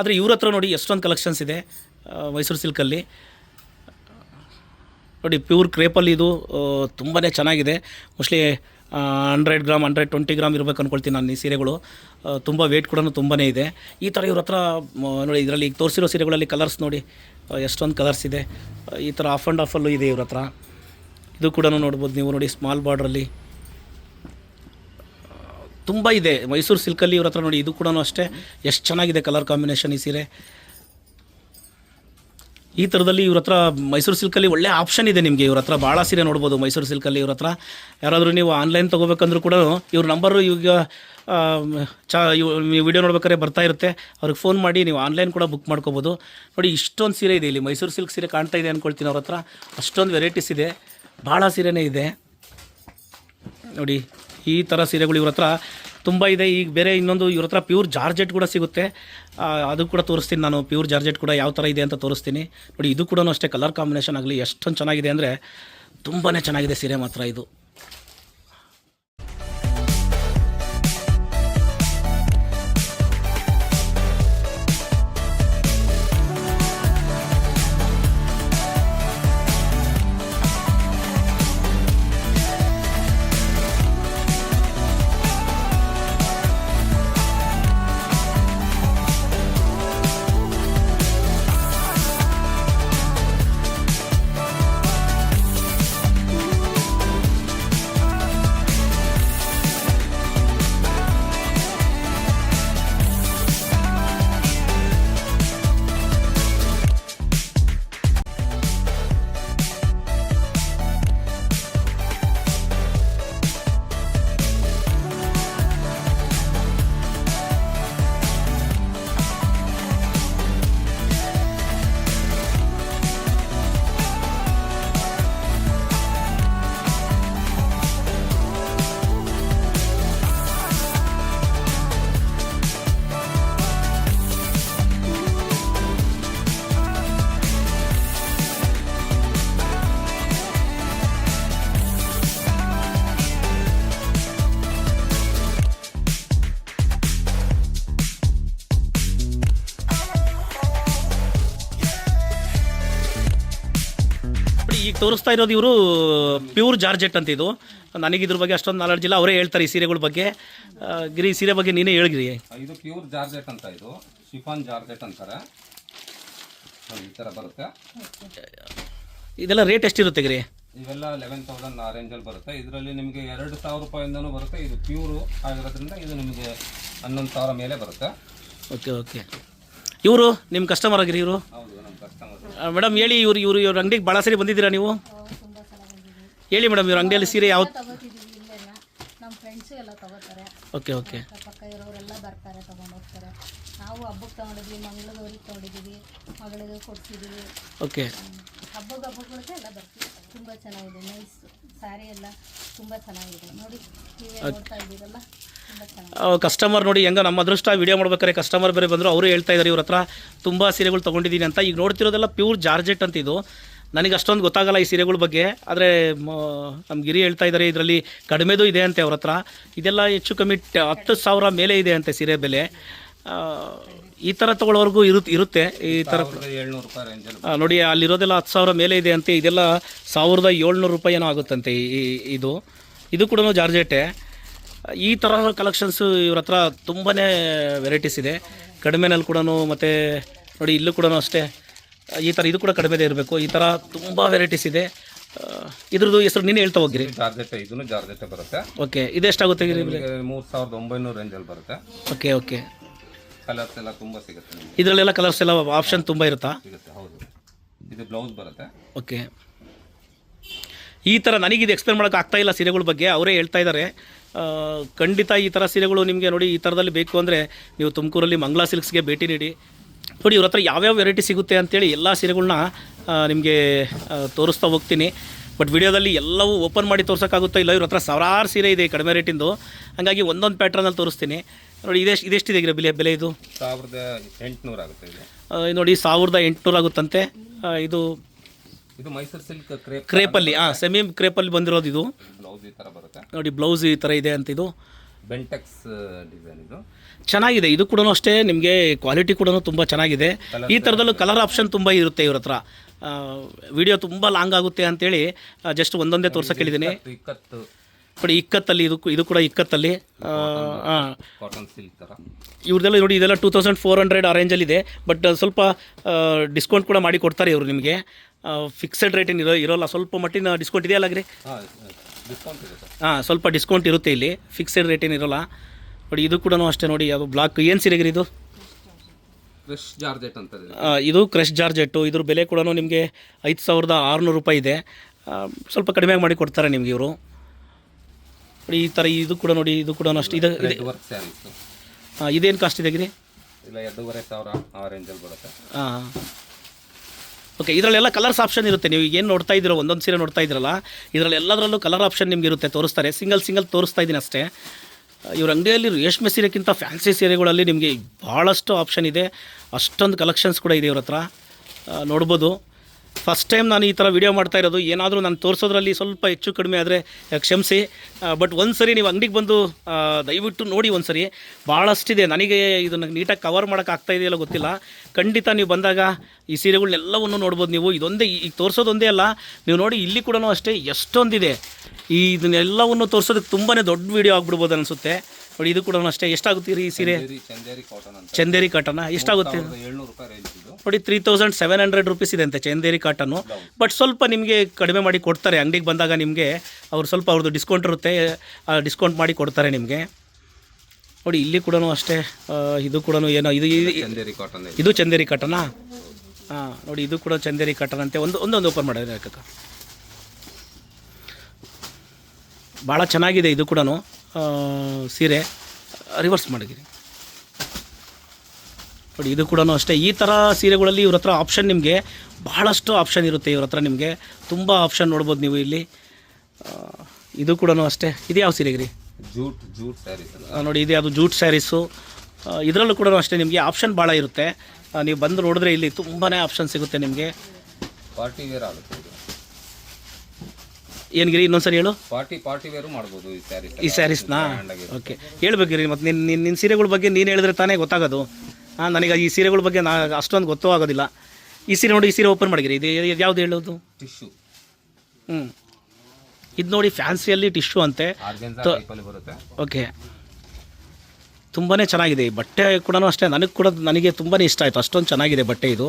ಆದರೆ ಇವ್ರ ಹತ್ರ ನೋಡಿ ಎಷ್ಟೊಂದು ಕಲೆಕ್ಷನ್ಸ್ ಇದೆ ಮೈಸೂರು ಸಿಲ್ಕಲ್ಲಿ. ನೋಡಿ, ಪ್ಯೂರ್ ಕ್ರೇಪಲ್ಲಿ ಇದು ತುಂಬಾ ಚೆನ್ನಾಗಿದೆ. Mostly hundred gram hundred twenty gram ಇರಬೇಕು ಅಂದ್ಕೊಳ್ತೀನಿ ನಾನು ಈ ಸೀರೆಗಳು. ತುಂಬ ವೇಟ್ ಕೂಡ ತುಂಬಾ ಇದೆ. ಈ ಥರ ಇವ್ರ ಹತ್ರ ನೋಡಿ, ಇದರಲ್ಲಿ ಈಗ ತೋರಿಸಿರೋ ಸೀರೆಗಳಲ್ಲಿ ಕಲರ್ಸ್ ನೋಡಿ ಎಷ್ಟೊಂದು ಕಲರ್ಸ್ ಇದೆ. ಈ ಥರ ಆಫ್ ಆ್ಯಂಡ್ ಆಫಲ್ಲೂ ಇದೆ ಇವ್ರ ಹತ್ರ. ಇದು ಕೂಡ ನೋಡ್ಬೋದು ನೀವು ನೋಡಿ ಸ್ಮಾಲ್ ಬಾರ್ಡ್ರಲ್ಲಿ ತುಂಬ ಇದೆ. ಮೈಸೂರು ಸಿಲ್ಕಲ್ಲಿ ಇವ್ರ ಹತ್ರ ನೋಡಿ, ಇದು ಕೂಡ ಅಷ್ಟೇ. ಎಷ್ಟು ಚೆನ್ನಾಗಿದೆ ಕಲರ್ ಕಾಂಬಿನೇಷನ್ ಈ ಸೀರೆ. ಈ ಥರದಲ್ಲಿ ಇವ್ರ ಹತ್ರ ಮೈಸೂರು ಸಿಲ್ಕಲ್ಲಿ ಒಳ್ಳೆ ಆಪ್ಷನ್ ಇದೆ ನಿಮಗೆ. ಇವ್ರ ಹತ್ರ ಭಾಳ ಸೀರೆ ನೋಡ್ಬೋದು ಮೈಸೂರು ಸಿಲ್ಕಲ್ಲಿ ಇವ್ರ ಹತ್ರ. ಯಾರಾದರೂ ನೀವು ಆನ್ಲೈನ್ ತೊಗೋಬೇಕಂದ್ರೂ ಕೂಡ ಇವ್ರ ನಂಬರು ಈಗ ಚಾ ವಿಡಿಯೋ ನೋಡ್ಬೇಕಾದ್ರೆ ಬರ್ತಾ ಇರುತ್ತೆ. ಅವ್ರಿಗೆ ಫೋನ್ ಮಾಡಿ ನೀವು ಆನ್ಲೈನ್ ಕೂಡ ಬುಕ್ ಮಾಡ್ಕೋಬೋದು. ನೋಡಿ, ಇಷ್ಟೊಂದು ಸೀರೆ ಇದೆ ಇಲ್ಲಿ. ಮೈಸೂರು ಸಿಲ್ಕ್ ಸೀರೆ ಕಾಣ್ತಾ ಇದೆ ಅಂದ್ಕೊಳ್ತೀನಿ ಅವ್ರ ಹತ್ರ. ಅಷ್ಟೊಂದು ವೆರೈಟೀಸ್ ಇದೆ. ಭಾಳ ಸೀರೆನೇ ಇದೆ. ನೋಡಿ ಈ ಥರ ಸೀರೆಗಳು ಇವ್ರ ಹತ್ರ ತುಂಬ ಇದೆ. ಈಗ ಬೇರೆ ಇನ್ನೊಂದು ಇವ್ರ ಹತ್ರ ಪ್ಯೂರ್ ಜಾರ್ಜೆಟ್ ಕೂಡ ಸಿಗುತ್ತೆ. ಅದು ಕೂಡ ತೋರಿಸ್ತೀನಿ ನಾನು. ಪ್ಯೂರ್ ಜಾರ್ಜೆಟ್ ಕೂಡ ಯಾವ ಥರ ಇದೆ ಅಂತ ತೋರಿಸ್ತೀನಿ. ನೋಡಿ, ಇದು ಕೂಡ ಅಷ್ಟೇ ಕಲರ್ ಕಾಂಬಿನೇಷನ್ ಆಗಲಿ, ಎಷ್ಟೊಂದು ಚೆನ್ನಾಗಿದೆ ಅಂದರೆ ತುಂಬಾ ಚೆನ್ನಾಗಿದೆ ಸೀರೆ ಮಾತ್ರ ಇದು. ಈಗ ತೋರಿಸ್ತಾ ಇರೋದು ಇವರು ಪ್ಯೂರ್ ಜಾರ್ಜೆಟ್ ಅಂತ ಇದು. ನನಗೆ ಇದ್ರ ಬಗ್ಗೆ ಅಷ್ಟೊಂದು ನಾಲೆಡ್ಜ್ ಇಲ್ಲ. ಅವರೇ ಹೇಳ್ತಾರೆ ಈ ಸೀರೆಗಳ ಬಗ್ಗೆ. ಆ, ಗಿರಿ ಈ ಸೀರೆ ಬಗ್ಗೆ ನೀನೇ ಹೇಳಿದ್ರಿ ಇದು ಪ್ಯೂರ್ ಜಾರ್ಜೆಟ್ ಅಂತ ಇದು. ಶಿಫಾನ್ ಜಾರ್ಜೆಟ್ ಅಂತಾರೆ. ನೋಡಿ, ಈ ಥರ ಬರುತ್ತೆ. ಇದೆಲ್ಲ ರೇಟ್ ಎಷ್ಟಿರುತ್ತೆ ಗಿರಿ? ಇವೆಲ್ಲ ಲೆವೆನ್ ತೌಸಂಡ್ ಆ ರೇಂಜಲ್ಲಿ ಬರುತ್ತೆ. ಇದರಲ್ಲಿ ನಿಮಗೆ ಎರಡು ಸಾವಿರ ರೂಪಾಯಿಂದನೂ ಬರುತ್ತೆ. ಇದು ಪ್ಯೂರು ಆಗಿರೋದ್ರಿಂದ ಇದು ನಿಮಗೆ ಹನ್ನೊಂದು ಸಾವಿರ ಮೇಲೆ ಬರುತ್ತೆ. ಓಕೆ ಓಕೆ ಇವರು ನಿಮ್ಮ ಕಸ್ಟಮರ್ ಆಗಿರಿ ಇವರು? ಹೌದು. ಮೇಡಮ್ ಹೇಳಿ ಇವ್ರು ಇವರು ಇವ್ರ ಅಂಗಡಿಗೆ ಭಾಳ ಸರಿ ಬಂದಿದ್ದೀರಾ ನೀವು? ಹೇಳಿ ಮೇಡಮ್ ಇವ್ರ ಅಂಗಡಿಯಲ್ಲಿ ಸೀರೆ ಯಾವ ತಗೋತಿದೀವಿ ಇಲ್ಲೆಲ್ಲ ನಮ್ಮ ಫ್ರೆಂಡ್ಸು ಎಲ್ಲ ತಗೋತಾರೆ ಓಕೆ ಓಕೆ. ಪಕ್ಕ ಇರೋರೆಲ್ಲ ಬರ್ತಾರೆ ತಗೊಂಡು ಹೋಗ್ತಾರೆ ನಾವು ಹಬ್ಬಕ್ಕೆ ತಗೊಂಡಿದ್ವಿ ಮಂಗಳದವರಿಗೆ ತೊಗೊಂಡಿದ್ದೀವಿ ಮಗಳಿಗೆ ಕೊಡ್ಸಿದ್ದೀವಿ ಓಕೆ. ಹಬ್ಬಕ್ಕೆ ಹಬ್ಬಗಳಿಗೆ ಎಲ್ಲ ಬರ್ತೀವಿ ತುಂಬ ಚೆನ್ನಾಗಿದೆ. ನೈಸ್ ಸ್ಯಾರಿ ಎಲ್ಲ ತುಂಬ ಚೆನ್ನಾಗಿದೆ. ನೋಡಿ ನೀವೇ ನೋಡ್ತಾ ಇದ್ದೀರಲ್ಲ? ಕಸ್ಟಮರ್ ನೋಡಿ ಹೆಂಗ ನಮ್ಮ ಅದೃಷ್ಟ ವಿಡಿಯೋ ಮಾಡ್ಬೇಕಾದ್ರೆ ಕಸ್ಟಮರ್ ಬೇರೆ ಬಂದರು ಅವರು ಹೇಳ್ತಾ ಇದ್ದಾರೆ ಇವ್ರ ಹತ್ರ ತುಂಬ ಸೀರೆಗಳು ತೊಗೊಂಡಿದ್ದೀನಿ ಅಂತ. ಈಗ ನೋಡ್ತಿರೋದೆಲ್ಲ ಪ್ಯೂರ್ ಜಾರ್ಜೆಟ್ ಅಂತ ಇದು. ನನಗೆ ಅಷ್ಟೊಂದು ಗೊತ್ತಾಗಲ್ಲ ಈ ಸೀರೆಗಳ ಬಗ್ಗೆ. ಆದರೆ ನಮ್ಮ ಗಿರಿ ಹೇಳ್ತಾ ಇದ್ದಾರೆ ಇದರಲ್ಲಿ ಕಡಿಮೆದು ಇದೆ ಅಂತೆ ಅವ್ರ ಹತ್ರ. ಇದೆಲ್ಲ ಹೆಚ್ಚು ಕಮ್ಮಿ ಹತ್ತು ಸಾವಿರ ಮೇಲೆ ಇದೆ ಅಂತೆ ಸೀರೆ ಬೆಲೆ. ಈ ಥರ ತಗೊಳ್ಳೋವರೆಗೂ ಇರು ಇರುತ್ತೆ. ಈ ಥರ ನೋಡಿ ಅಲ್ಲಿರೋದೆಲ್ಲ ಹತ್ತು ಸಾವಿರ ಮೇಲೆ ಇದೆ ಅಂತೆ. ಇದೆಲ್ಲ ಸಾವಿರದ ಏಳ್ನೂರು ರೂಪಾಯಿ ಏನೋ ಆಗುತ್ತಂತೆ ಈ ಇದು. ಇದು ಕೂಡ ಜಾರ್ಜೆಟೆ ಈ ತರಹದ ಕಲೆಕ್ಷನ್ಸು ಇವ್ರ ಹತ್ರ ತುಂಬಾ ವೆರೈಟೀಸ್ ಇದೆ. ಕಡಿಮೆನಲ್ಲಿ ಕೂಡ ಮತ್ತು ನೋಡಿ ಇಲ್ಲೂ ಕೂಡ ಅಷ್ಟೇ. ಈ ಥರ ಇದು ಕೂಡ ಕಡಿಮೆದೇ ಇರಬೇಕು. ಈ ಥರ ತುಂಬ ವೆರೈಟೀಸ್ ಇದೆ. ಇದ್ರದ್ದು ಹೆಸರು ನೀನು ಹೇಳ್ತಾ ಹೋಗಿರಿ. ಜಾರ್ಜೆಟ್ಟೆ ಇದನ್ನು ಜಾರ್ಜೆಟ್ಟೆ ಬರುತ್ತೆ. ಓಕೆ ಇದೆಷ್ಟಾಗುತ್ತೆ ಮೂರು ಸಾವಿರದ ಒಂಬೈನೂರು ರೇಂಜಲ್ಲಿ ಬರುತ್ತೆ. Okay okay. ಕಲರ್ಸ್ ಎಲ್ಲ ತುಂಬ ಸಿಗುತ್ತೆ ಇದರಲ್ಲೆಲ್ಲ ಕಲರ್ಸ್ ಎಲ್ಲ ಆಪ್ಷನ್ ತುಂಬ ಇರುತ್ತಾ? ಸಿಗುತ್ತೆ ಹೌದು. ಇದು ಬ್ಲೌಸ್ ಬರುತ್ತೆ. ಓಕೆ. ಈ ಥರ ನನಗಿದು ಎಕ್ಸ್ಪ್ಲೇನ್ ಮಾಡೋಕೆ ಆಗ್ತಾ ಇಲ್ಲ ಸೀರೆಗಳ ಬಗ್ಗೆ. ಅವರೇ ಹೇಳ್ತಾ ಇದ್ದಾರೆ ಖಂಡಿತ ಈ ಥರ ಸೀರೆಗಳು ನಿಮಗೆ ನೋಡಿ ಈ ಥರದಲ್ಲಿ ಬೇಕು ಅಂದರೆ ನೀವು ತುಮಕೂರಲ್ಲಿ ಮಂಗ್ಲಾ ಸಿಲ್ಕ್ಸ್ಗೆ ಭೇಟಿ ನೀಡಿ. ನೋಡಿ ಇವ್ರ ಹತ್ರ ಯಾವ್ಯಾವ ವೆರೈಟಿ ಸಿಗುತ್ತೆ ಅಂತೇಳಿ ಎಲ್ಲ ಸೀರೆಗಳನ್ನ ನಿಮಗೆ ತೋರಿಸ್ತಾ ಹೋಗ್ತೀನಿ. ಬಟ್ ವಿಡಿಯೋದಲ್ಲಿ ಎಲ್ಲವೂ ಓಪನ್ ಮಾಡಿ ತೋರ್ಸೋಕ್ಕಾಗುತ್ತೋ ಇಲ್ಲ? ಇವ್ರ ಹತ್ರ ಸಾವಿರಾರು ಸೀರೆ ಇದೆ ಕಡಿಮೆ ರೇಟಿಂದು ಹಾಗಾಗಿ ಒಂದೊಂದು ಪ್ಯಾಟ್ರನಲ್ಲಿ ತೋರಿಸ್ತೀನಿ. ನೋಡಿ ಇದೆಷ್ಟು ಇದೆಷ್ಟಿದೆ ಈಗ ಬೆಲೆ ಬೆಲೆ ಇದು? ಸಾವಿರದ ಎಂಟುನೂರು ಆಗುತ್ತೆ ನೋಡಿ ಸಾವಿರದ ಎಂಟುನೂರು ಆಗುತ್ತಂತೆ ಇದು ಇದು ಮೈಸೂರು ಸಿಲ್ಕ್ ಕ್ರೇಪ್ ಕ್ರೇಪಲ್ಲಿ ಹಾಂ ಸೆಮಿ ಕ್ರೇಪಲ್ಲಿ ಬಂದಿರೋದು ಇದು. ಬ್ಲೌಸ್ ಈ ಥರ ಬರುತ್ತೆ. ನೋಡಿ ಬ್ಲೌಸ್ ಈ ಥರ ಇದೆ ಅಂತ ಇದು. ಬೆಂಟೆಕ್ಸ್ ಡಿಸೈನ್ ಇದು. ಚೆನ್ನಾಗಿದೆ. ಇದು ಕೂಡ ಅಷ್ಟೇ ನಿಮಗೆ ಕ್ವಾಲಿಟಿ ಕೂಡ ತುಂಬ ಚೆನ್ನಾಗಿದೆ. ಈ ಥರದಲ್ಲೂ ಕಲರ್ ಆಪ್ಷನ್ ತುಂಬ ಇರುತ್ತೆ ಇವ್ರ ಹತ್ರ. ವಿಡಿಯೋ ತುಂಬ ಲಾಂಗ್ ಆಗುತ್ತೆ ಅಂತೇಳಿ ಜಸ್ಟ್ ಒಂದೊಂದೇ ತೋರ್ಸಕ್ಕೆ ಹೇಳಿದ್ದೀನಿ ಇಕ್ಕತ್ತು. ನೋಡಿ ಇಕ್ಕತ್ತಲ್ಲಿ ಇದು ಇದು ಕೂಡ ಇಕ್ಕತ್ತಲ್ಲಿ. ಕಾಟನ್ ಸಿಲ್ಕ್ ಥರ ಇವ್ರದೆಲ್ಲ ನೋಡಿ ಇದೆಲ್ಲ ಟೂ ತೌಸಂಡ್ ಫೋರ್ ಹಂಡ್ರೆಡ್ ಆ ರೇಂಜಲ್ಲಿದೆ ಬಟ್ ಸ್ವಲ್ಪ ಡಿಸ್ಕೌಂಟ್ ಕೂಡ ಮಾಡಿ ಕೊಡ್ತಾರೆ ಇವರು ನಿಮಗೆ. ಫಿಕ್ಸೆಡ್ ರೇಟ್ ಏನು ಇರೋ ಇರೋಲ್ಲ. ಸ್ವಲ್ಪ ಮಟ್ಟಿನ ಡಿಸ್ಕೌಂಟ್ ಇದೆಯಲ್ಲ ಗ್ರಿ? ಹಾಂ ಸ್ವಲ್ಪ ಡಿಸ್ಕೌಂಟ್ ಇರುತ್ತೆ ಇಲ್ಲಿ. ಫಿಕ್ಸೆಡ್ ರೇಟ್ ಏನಿರೋಲ್ಲ ನೋಡಿ ಇದು ಕೂಡ ಅಷ್ಟೇ ನೋಡಿ ಅದು ಬ್ಲಾಕ್ ಏನು ಸೀರೆಗ್ರಿ ಇದು? ಕ್ರಶ್ ಜಾರ್ಜೆಟ್ ಅಂತ ಇದೆ. ಇದು ಕ್ರಶ್ ಜಾರ್ಜೆಟ್ಟು ಇದ್ರ ಬೆಲೆ ಕೂಡ ನಿಮಗೆ ಐದು ಸಾವಿರದ ಆರುನೂರು ರೂಪಾಯಿ ಇದೆ. ಸ್ವಲ್ಪ ಕಡಿಮೆ ಮಾಡಿ ಕೊಡ್ತಾರೆ ನಿಮಗೆ ಇವರು. ನೋಡಿ ಈ ಥರ ಇದು ಕೂಡ ನೋಡಿ ಇದು ಕೂಡ ಅಷ್ಟು. ಇದು ಇದೇನು ಕಾಸ್ಟ್ ಇದೆ ಗಿರಿ? ಇಲ್ಲ ಎರಡೂವರೆ ಸಾವಿರ ಆ ರೇಂಜಲ್ಲಿ ಬರುತ್ತೆ. ಹಾಂ. ಓಕೆ ಇದರಲ್ಲೆಲ್ಲ ಕಲರ್ಸ್ ಆಪ್ಷನ್ ಇರುತ್ತೆ. ನೀವು ಏನು ನೋಡ್ತಾ ಇದ್ದೀರೋ, ಒಂದೊಂದು ಸೀರೆ ನೋಡ್ತಾ ಇದ್ದೀರಲ್ಲ, ಇದರಲ್ಲಿ ಎಲ್ಲದರಲ್ಲೂ ಕಲರ್ ಆಪ್ಷನ್ ನಿಮ್ಗೆ ಇರುತ್ತೆ, ತೋರಿಸ್ತಾರೆ. ಸಿಂಗಲ್ ಸಿಂಗಲ್ ತೋರಿಸ್ತಾ ಇದ್ದೀನಿ ಅಷ್ಟೇ. ಇವ್ರ ಅಂಗಡಿಯಲ್ಲಿ ರೇಷ್ಮೆ ಸೀರೆಗಿಂತ ಫ್ಯಾನ್ಸಿ ಸೀರೆಗಳಲ್ಲಿ ನಿಮಗೆ ಭಾಳಷ್ಟು ಆಪ್ಷನ್ ಇದೆ. ಅಷ್ಟೊಂದು ಕಲೆಕ್ಷನ್ಸ್ ಕೂಡ ಇದೆ ಇವ್ರ ಹತ್ರ. ನೋಡ್ಬೋದು. ಫಸ್ಟ್ ಟೈಮ್ ನಾನು ಈ ಥರ ವಿಡಿಯೋ ಮಾಡ್ತಾ ಇರೋದು ಏನಾದರೂ ನಾನು ತೋರಿಸೋದ್ರಲ್ಲಿ ಸ್ವಲ್ಪ ಹೆಚ್ಚು ಕಡಿಮೆ ಆದರೆ ಕ್ಷಮಿಸಿ. ಬಟ್ ಒಂದು ಸರಿ ನೀವು ಅಂಗಡಿಗೆ ಬಂದು ದಯವಿಟ್ಟು ನೋಡಿ ಒಂದು ಸರಿ ಭಾಳಷ್ಟಿದೆ ನನಗೆ ಇದನ್ನು ನೀಟಾಗಿ ಕವರ್ ಮಾಡೋಕೆ ಆಗ್ತಾ ಇದೆಯಲ್ಲ ಗೊತ್ತಿಲ್ಲ. ಖಂಡಿತ ನೀವು ಬಂದಾಗ ಈ ಸೀರೆಗಳನ್ನೆಲ್ಲವನ್ನು ನೋಡ್ಬೋದು ನೀವು. ಇದೊಂದೇ ಈಗ ತೋರಿಸೋದೊಂದೇ ಅಲ್ಲ. ನೀವು ನೋಡಿ ಇಲ್ಲಿ ಕೂಡ ಅಷ್ಟೇ ಎಷ್ಟೊಂದಿದೆ. ಈ ಇದನ್ನೆಲ್ಲವನ್ನು ತೋರಿಸೋದಕ್ಕೆ ತುಂಬಾ ದೊಡ್ಡ ವಿಡಿಯೋ ಆಗ್ಬಿಡ್ಬೋದು ಅನಿಸುತ್ತೆ. ನೋಡಿ ಇದು ಕೂಡ ಅಷ್ಟೇ. ಎಷ್ಟಾಗುತ್ತೆ ಈ ಸೀರೆ? ಚಂದೇರಿ ಕಾಟನ ಎಷ್ಟಾಗುತ್ತೆ? ನೋಡಿ three thousand seven hundred rupees ಇದೆ ಅಂತೆ ಚಂದೇರಿ ಕಾಟನ್ನು ಬಟ್ ಸ್ವಲ್ಪ ನಿಮಗೆ ಕಡಿಮೆ ಮಾಡಿ ಕೊಡ್ತಾರೆ. ಅಂಗಡಿಗೆ ಬಂದಾಗ ನಿಮಗೆ ಅವ್ರು ಸ್ವಲ್ಪ ಅವ್ರದ್ದು ಡಿಸ್ಕೌಂಟ್ ಇರುತ್ತೆ. ಡಿಸ್ಕೌಂಟ್ ಮಾಡಿ ಕೊಡ್ತಾರೆ ನಿಮಗೆ. ನೋಡಿ ಇಲ್ಲಿ ಕೂಡ ಅಷ್ಟೇ ಇದು ಕೂಡ ಏನೋ ಇದು ಇದು- ಚಂದೇರಿ ಕಾಟನ್ ಇದು. ಚಂದೇರಿ ಕಾಟನಾ ಹಾಂ ನೋಡಿ ಇದು ಕೂಡ ಚಂದೇರಿ ಕಾಟನ್ ಅಂತೆ. ಒಂದು ಒಂದೊಂದು ಓಪನ್ ಮಾಡಿದ್ರೆ ಯಾಕಕ್ಕ ಭಾಳ ಚೆನ್ನಾಗಿದೆ ಇದು ಕೂಡ ಸೀರೆ. ರಿವರ್ಸ್ ಮಾಡಿದ್ದೀನಿ ನೋಡಿ ಇದು ಕೂಡ ಅಷ್ಟೇ. ಈ ಥರ ಸೀರೆಗಳಲ್ಲಿ ಇವ್ರ ಹತ್ರ ಆಪ್ಷನ್ ನಿಮಗೆ ಬಹಳಷ್ಟು ಆಪ್ಷನ್ ಇರುತ್ತೆ ಇವ್ರ ಹತ್ರ ನಿಮಗೆ. ತುಂಬ ಆಪ್ಷನ್ ನೋಡ್ಬೋದು ನೀವು ಇಲ್ಲಿ. ಇದು ಕೂಡ ಅಷ್ಟೇ. ಇದು ಯಾವ ಸೀರೆಗಿರಿ ಜೂಟ್ ಜೂಟ್ ಸ್ಯಾರೀಸ್ ನೋಡಿ ಇದು ಅದು ಜೂಟ್ ಸ್ಯಾರೀಸು. ಇದರಲ್ಲೂ ಕೂಡ ಅಷ್ಟೇ ನಿಮಗೆ ಆಪ್ಷನ್ ಭಾಳ ಇರುತ್ತೆ. ನೀವು ಬಂದು ನೋಡಿದ್ರೆ ಇಲ್ಲಿ ತುಂಬಾ ಆಪ್ಷನ್ ಸಿಗುತ್ತೆ ನಿಮಗೆ. ಪಾರ್ಟಿ ವೇರ್ ಆಗುತ್ತೆ ಏನ್ಗಿರಿ ಇನ್ನೊಂದ್ಸರಿ ಹೇಳು? ಪಾರ್ಟಿ ಪಾರ್ಟಿ ವೇರು ಮಾಡ್ಬೋದು ಈ ಸ್ಯಾರೀಸ್ ಈ ಸ್ಯಾರೀಸ್ನಾ ಓಕೆ ಹೇಳ್ಬೇಕಿರಿ ಮತ್ತು ನಿನ್ನ ನಿನ್ನ ಸೀರೆಗಳ ಬಗ್ಗೆ ನೀನು ಹೇಳಿದ್ರೆ ತಾನೇ ಗೊತ್ತಾಗೋದು. ನನಗೆ ಈ ಸೀರೆಗಳ ಬಗ್ಗೆ ನಾ ಅಷ್ಟೊಂದು ಗೊತ್ತೂ ಆಗೋದಿಲ್ಲ. ಈ ಸೀರೆ ನೋಡಿ ಈ ಸೀರೆ ಓಪನ್ ಮಾಡಿದ್ರಿ. ಇದು ಇದು ಯಾವ್ದು ಹೇಳೋದು? ಟಿಶ್ಯೂ. ಹ್ಞೂ ಇದು ನೋಡಿ ಫ್ಯಾನ್ಸಿಯಲ್ಲಿ ಟಿಶ್ಯೂ ಅಂತೆ. ಬರುತ್ತೆ. ಓಕೆ. ತುಂಬಾ ಚೆನ್ನಾಗಿದೆ. ಈ ಬಟ್ಟೆ ಕೂಡ ಅಷ್ಟೇ. ನನಗೆ ಕೂಡ ನನಗೆ ತುಂಬಾ ಇಷ್ಟ ಆಯಿತು. ಅಷ್ಟೊಂದು ಚೆನ್ನಾಗಿದೆ ಬಟ್ಟೆ ಇದು.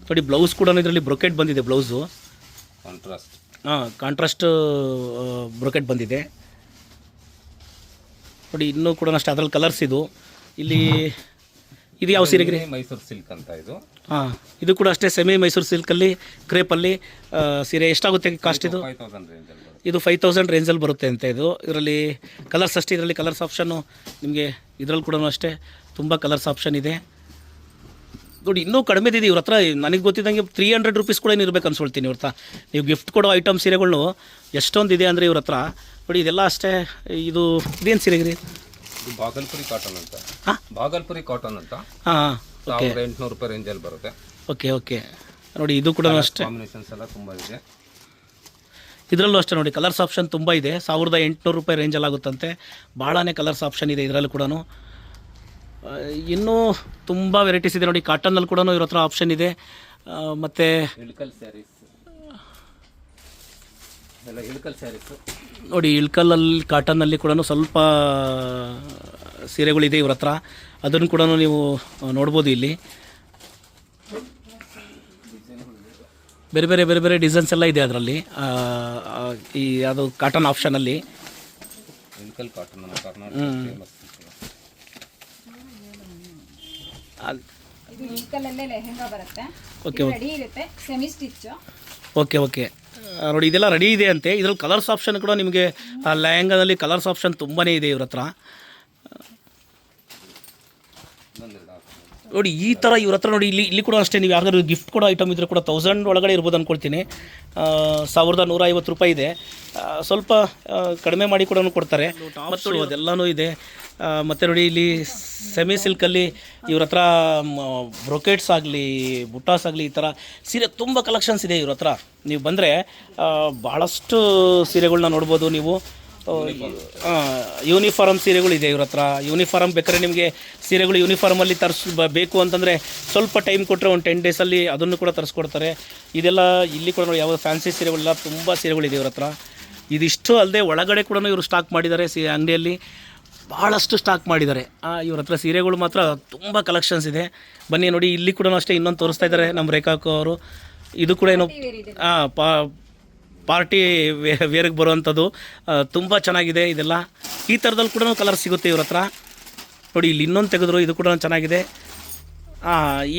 ನೋಡಿ ಬ್ಲೌಸ್ ಕೂಡ ಇದರಲ್ಲಿ ಬ್ರೊಕೆಟ್ ಬಂದಿದೆ ಬ್ಲೌಸು ಕಾಂಟ್ರಾಸ್ಟ್ ಹಾಂ ಕಾಂಟ್ರಾಸ್ಟ್ ಬ್ರೊಕೆಟ್ ಬಂದಿದೆ. ನೋಡಿ ಇನ್ನೂ ಕೂಡ ಅಷ್ಟೇ. ಅದ್ರಲ್ಲಿ ಕಲರ್ಸ್ ಇದು. ಇಲ್ಲಿ ಇದು ಯಾವ ಸೀರೆಗೆ ಮೈಸೂರು ಸಿಲ್ಕ್ ಅಂತ ಇದು. ಹಾಂ ಇದು ಕೂಡ ಅಷ್ಟೇ ಸೆಮಿ ಮೈಸೂರು ಸಿಲ್ಕಲ್ಲಿ ಕ್ರೇಪಲ್ಲಿ ಸೀರೆ ಎಷ್ಟಾಗುತ್ತೆ ಕಾಸ್ಟ್ ಇದು? ಫೈವ್ ತೌಸಂಡ್ ರೇಂಜಲ್ಲಿ ಬರುತ್ತೆ. ಇದು ಫೈವ್ ತೌಸಂಡ್ ರೇಂಜಲ್ಲಿ ಬರುತ್ತೆ ಅಂತ ಇದು. ಇದರಲ್ಲಿ ಕಲರ್ಸ್ ಅಷ್ಟೇ ಇದರಲ್ಲಿ ಕಲರ್ಸ್ ಆಪ್ಷನ್ನು ನಿಮಗೆ ಇದರಲ್ಲಿ ಕೂಡ ಅಷ್ಟೇ ತುಂಬ ಕಲರ್ಸ್ ಆಪ್ಷನ್ ಇದೆ. ನೋಡಿ ಇನ್ನೂ ಕಡಿಮೆ ಇದೆ ಇವ್ರ ಹತ್ರ ನನಗೆ ಗೊತ್ತಿದ್ದಂಗೆ ತ್ರೀ ಹಂಡ್ರೆಡ್ ರುಪೀಸ್ ಕೂಡ ಏನು ಇರಬೇಕು ಅನ್ಸ್ಕೊಳ್ತೀನಿ ಇವ್ರ ಹತ್ರ. ನೀವು ಗಿಫ್ಟ್ ಕೊಡೋ ಐಟಮ್ ಸೀರೆಗಳು ಎಷ್ಟೊಂದು ಇದೆ ಅಂದರೆ ಇವ್ರ ಹತ್ರ. ನೋಡಿ ಇದೆಲ್ಲ ಅಷ್ಟೇ ಇದು ಇದೇನು ಸೀರೆಗೆ ರೀ ಇದು ಬಾಗಲ್ಪುರಿ ಕಾಟನ್ ಅಂತ. ಹಾ? ಬಾಗಲ್ಪುರಿ ಕಾಟನ್ ಅಂತ. ಹಾಂ ಸಾವಿರದ ಎಂಟುನೂರು ರೂಪಾಯಿ ರೇಂಜಲ್ಲಿ ಬರುತ್ತೆ. Okay okay. ನೋಡಿ ಇದು ಕೂಡ ಅಷ್ಟೇ. ಕಾಂಬಿನೇಷನ್ಸ್ ಎಲ್ಲ ತುಂಬ ಇದೆ. ಇದರಲ್ಲೂ ಅಷ್ಟೇ ನೋಡಿ ಕಲರ್ಸ್ ಆಪ್ಷನ್ ತುಂಬ ಇದೆ. ಸಾವಿರದ ಎಂಟುನೂರು ರೂಪಾಯಿ ರೇಂಜಲ್ಲಿ ಆಗುತ್ತಂತೆ. ಭಾಳನೇ ಕಲರ್ಸ್ ಆಪ್ಷನ್ ಇದೆ ಇದರಲ್ಲೂ ಕೂಡ ಇನ್ನೂ ತುಂಬ ವೆರೈಟೀಸ್ ಇದೆ ನೋಡಿ ಕಾಟನ್ನಲ್ಲಿ ಕೂಡ ಇವ್ರ ಹತ್ರ ಆಪ್ಷನ್ ಇದೆ. ಆ, ಮತ್ತು ಇಳ್ಕಲ್ ಸ್ಯಾರೀಸ್ ಎಲ್ಲ ಇಳ್ಕಲ್ ಸ್ಯಾರೀಸ್ ನೋಡಿ ಇಳ್ಕಲ್ಲಲ್ಲಿ ಕಾಟನ್ನಲ್ಲಿ ಕೂಡ ಸ್ವಲ್ಪ ಸೀರೆಗಳಿದೆ ಇವ್ರ ಹತ್ರ. ಅದನ್ನು ಕೂಡ ನೀವು ನೋಡ್ಬೋದು ಇಲ್ಲಿ. ಬೇರೆ ಬೇರೆ ಬೇರೆ ಬೇರೆ ಡಿಸೈನ್ಸ್ ಎಲ್ಲ ಇದೆ ಅದರಲ್ಲಿ. ಈ ಅದು ಕಾಟನ್ ಆಪ್ಷನಲ್ಲಿ. ಇಳ್ಕಲ್ ಕಾಟನ್ ನಮ್ಮ ಕರ್ನಾಟಕ ಫೇಮಸ್ ಅದ್- ಇದು ಇಳ್ಕಲಲ್ಲೇ ಲೆಹೆಂಗಾ ಬರುತ್ತೆ. ಓಕೆ ರೆಡಿ ಇರುತ್ತೆ ಸೆಮಿ ಸ್ಟಿಚ್ ಓಕೆ ಓಕೆ ಆ, ನೋಡಿ, ಇದೆಲ್ಲ ರೆಡಿ ಇದೆ ಅಂತೆ. ಇದ್ರಲ್ಲಿ ಕಲರ್ಸ್ ಆಪ್ಷನ್ ಕೂಡ ನಿಮಗೆ ಲೆಹಂಗಾದಲ್ಲಿ ಕಲರ್ಸ್ ಆಪ್ಷನ್ ತುಂಬಾ ಇದೆ ಇವ್ರ ಹತ್ರ. ನೋಡಿ ಈ ಥರ ಇವ್ರ ಹತ್ರ ನೋಡಿ ಇಲ್ಲಿ ಇಲ್ಲಿ ಕೂಡ ಅಷ್ಟೇ ನೀವು ಯಾರಾದರೂ ಗಿಫ್ಟ್ ಕೊಡೋ ಐಟಮ್ ಇದ್ರೂ ಕೂಡ ತೌಸಂಡ್ ಒಳಗಡೆ ಇರ್ಬೋದು ಅಂದ್ಕೊಳ್ತೀನಿ ಸಾವಿರದ ನೂರ ಐವತ್ತು ರೂಪಾಯಿ ಇದೆ. ಸ್ವಲ್ಪ ಕಡಿಮೆ ಮಾಡಿ ಕೂಡ ಕೊಡ್ತಾರೆ. ಮತ್ತು ಅದೆಲ್ಲನೂ ಇದೆ. ಮತ್ತು ನೋಡಿ ಇಲ್ಲಿ ಸೆಮಿ ಸಿಲ್ಕಲ್ಲಿ ಇವ್ರ ಹತ್ರ ಬ್ರೊಕೆಟ್ಸ್ ಆಗಲಿ ಬುಟ್ಟಾಸ್ ಆಗಲಿ ಈ ಥರ ಸೀರೆ ತುಂಬ ಕಲೆಕ್ಷನ್ಸ್ ಇದೆ ಇವ್ರ ಹತ್ರ. ನೀವು ಬಂದರೆ ಭಾಳಷ್ಟು ಸೀರೆಗಳನ್ನ ನೋಡ್ಬೋದು ನೀವು. ಯೂನಿಫಾರ್ಮ್ ಸೀರೆಗಳು ಇದೆ ಇವ್ರ ಹತ್ರ. ಯೂನಿಫಾರ್ಮ್ ಬೇಕಾದ್ರೆ ನಿಮಗೆ ಸೀರೆಗಳು ಯೂನಿಫಾರ್ಮಲ್ಲಿ ತರಿಸ್ ಬೇಕು ಅಂತಂದರೆ ಸ್ವಲ್ಪ ಟೈಮ್ ಕೊಟ್ಟರೆ ಒಂದು ಟೆನ್ ಡೇಸಲ್ಲಿ ಅದನ್ನು ಕೂಡ ತರಿಸ್ಕೊಡ್ತಾರೆ. ಇದೆಲ್ಲ ಇಲ್ಲಿ ಕೂಡ ನೋಡಿ ಯಾವ ಫ್ಯಾನ್ಸಿ ಸೀರೆಗಳೆಲ್ಲ ತುಂಬ ಸೀರೆಗಳಿದೆ ಇವ್ರ ಹತ್ರ. ಇದಿಷ್ಟು ಅಲ್ಲದೆ ಒಳಗಡೆ ಕೂಡ ಇವರು ಸ್ಟಾಕ್ ಮಾಡಿದ್ದಾರೆ ಸಿ ಅಂಗಡಿಯಲ್ಲಿ ಭಾಳಷ್ಟು ಸ್ಟಾಕ್ ಮಾಡಿದ್ದಾರೆ. ಇವ್ರ ಹತ್ರ ಸೀರೆಗಳು ಮಾತ್ರ ತುಂಬ ಕಲೆಕ್ಷನ್ಸ್ ಇದೆ. ಬನ್ನಿ ನೋಡಿ ಇಲ್ಲಿ ಕೂಡ ಅಷ್ಟೇ ಇನ್ನೊಂದು ತೋರಿಸ್ತಾ ಇದ್ದಾರೆ ನಮ್ಮ ರೇಖಾಕು ಅವರು. ಇದು ಕೂಡ ಏನು ಹಾಂ ಪಾ ಪಾರ್ಟಿ ವೇರ್ಗೆ ಬರುವಂಥದ್ದು ತುಂಬ ಚೆನ್ನಾಗಿದೆ ಇದೆಲ್ಲ. ಈ ಥರದಲ್ಲಿ ಕೂಡ ಕಲರ್ ಸಿಗುತ್ತೆ ಇವ್ರ ಹತ್ರ. ನೋಡಿ, ಇಲ್ಲಿ ಇನ್ನೊಂದು ತೆಗೆದ್ರು, ಇದು ಕೂಡ ಚೆನ್ನಾಗಿದೆ.